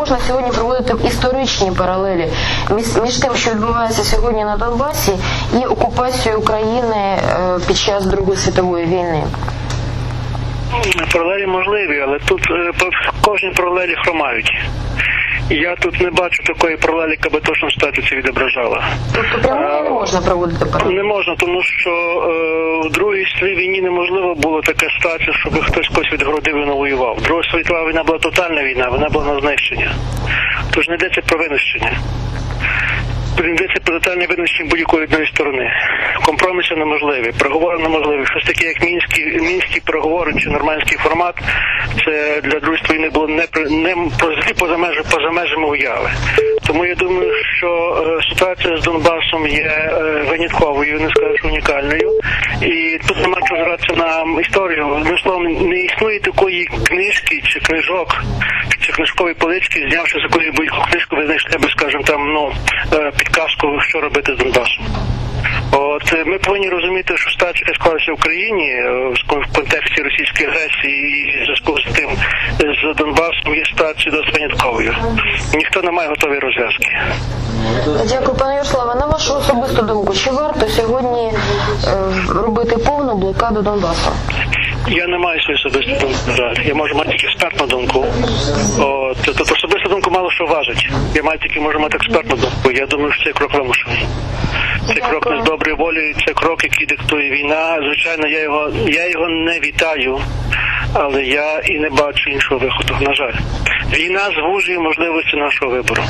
Можна сьогодні проводити історичні паралелі між, тим, що відбувається сьогодні на Донбасі, і окупацією України е, під час Другої світової війни. Паралелі можливі, але тут е, кожні паралелі хромають. Я тут не бачу такої паралелі, яка би точно ситуацію відображала. Тобто прямо не можна проводити паралелі. Не можна, тому що е, в Другій світовій війні неможливо було така ситуація, щоб хтось когось відгородив і навоював. Друга світова війна була тотальна війна, вона була на знищення. Тож не йдеться про винищення. Тут йдеться про тотальне будь-якої одної сторони. Компроміси неможливі, переговори неможливі. Щось таке, як мінські, мінські переговори чи нормандський формат, це для другої війни було не, не поза межами, поза межами уяви. Тому я думаю, що е, ситуація з Донбасом є е, винятковою, не скажу унікальною. І тут нема чого гратися на історію. Одним словом, не існує такої книжки чи книжок, чи книжкової полички, знявши з якої будь-яку книжку, ви знайшли би, скажімо, там ну е, підказку, що робити з Донбасом. От ми повинні розуміти, що ситуація, склалася в Україні в контексті російської агресії і зв'язку з тим з Донбасом є ситуацією досить винятковою. Ніхто не має готової розв'язки. Дякую, пане Ярославе. На вашу особисту думку, чи варто сьогодні е, робити повну блокаду Донбасу? Я не маю свою особисту думку, на жаль. Я можу мати тільки експертну думку. От, тобто особиста думка мало що важить. Я маю тільки можу мати експертну думку. Я думаю, що це крок вимушений. Це крок не з доброї волі, це крок, який диктує війна. Звичайно, я його я його не вітаю, але я і не бачу іншого виходу. На жаль, війна звужує можливості нашого вибору.